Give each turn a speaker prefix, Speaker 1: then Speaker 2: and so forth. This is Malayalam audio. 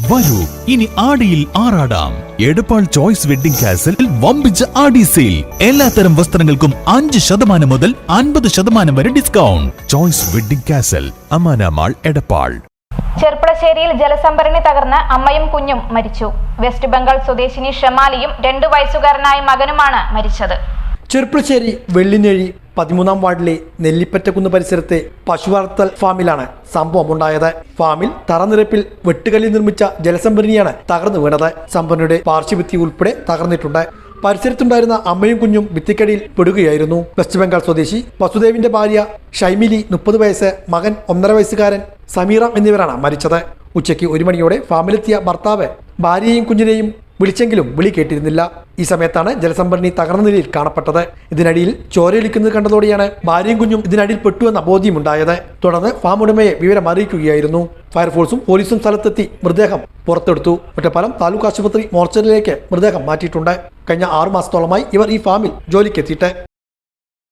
Speaker 1: വരൂ. ഇനി ആടിയിൽ ആറാടാം. എടപ്പാൾ ചോയ്സ് വെഡിംഗ് കാസിൽ വമ്പിച്ച ആടി സെയിൽ. എല്ലാത്തരം വസ്ത്രങ്ങൾക്കും അഞ്ച് ശതമാനം മുതൽ അൻപത് ശതമാനം വരെ discount. Choice wedding castle Amana mall Edappal.
Speaker 2: ചെർപ്പളശ്ശേരിയിൽ ജലസംഭരണി തകർന്ന് അമ്മയും കുഞ്ഞും മരിച്ചു. വെസ്റ്റ് ബംഗാൾ സ്വദേശിനി ഷമാലിയും രണ്ടു വയസ്സുകാരനായ മകനുമാണ് മരിച്ചത്.
Speaker 3: ചെറുപ്പശ്ശേരി വെള്ളിനേഴി പതിമൂന്നാം വാർഡിലെ നെല്ലിപ്പറ്റക്കുന്ന് പരിസരത്തെ പശു വളർത്തൽ ഫാമിലാണ് സംഭവം ഉണ്ടായത് ഫാമിൽ തറനിരപ്പിൽ വെട്ടുകല്ലിൽ നിർമ്മിച്ച ജലസംഭരണിയാണ് തകർന്നു വീണത്. സംഭരണിയുടെ പാർശ്വഭിത്തി ഉൾപ്പെടെ തകർന്നിട്ടുണ്ട്. പരിസരത്തുണ്ടായിരുന്ന അമ്മയും കുഞ്ഞും ഭിത്തിക്കടിയിൽ പെടുകയായിരുന്നു. വെസ്റ്റ് ബംഗാൾ സ്വദേശി വസുദേവിന്റെ ഭാര്യ ഷൈമിലി മുപ്പത് വയസ്സ് മകൻ ഒന്നര വയസ്സുകാരൻ സമീറ എന്നിവരാണ് മരിച്ചത്. ഉച്ചയ്ക്ക് ഒരു മണിയോടെ ഫാമിലെത്തിയ ഭർത്താവ് ഭാര്യയെയും കുഞ്ഞിനെയും വിളിച്ചെങ്കിലും വിളി കേട്ടിരുന്നില്ല. ഈ സമയത്താണ് ജലസംഭരണി തകർന്ന നിലയിൽ കാണപ്പെട്ടത്. ഇതിനടിയിൽ ചോരയൊലിക്കുന്നത് കണ്ടതോടെയാണ് ഭാര്യയും കുഞ്ഞും ഇതിനടിയിൽ പെട്ടുവെന്ന ബോധ്യമുണ്ടായത് തുടർന്ന് ഫാം ഉടമയെ വിവരം അറിയിക്കുകയായിരുന്നു. ഫയർഫോഴ്സും പോലീസും സ്ഥലത്തെത്തി മൃതദേഹം പുറത്തെടുത്തു. ഒറ്റപ്പാലം താലൂക്ക് ആശുപത്രി മോർച്ചറിയിലേക്ക് മൃതദേഹം മാറ്റിയിട്ടുണ്ട്. കഴിഞ്ഞ ആറു മാസത്തോളമായി ഇവർ ഈ ഫാമിൽ ജോലിക്കെത്തിയിട്ട്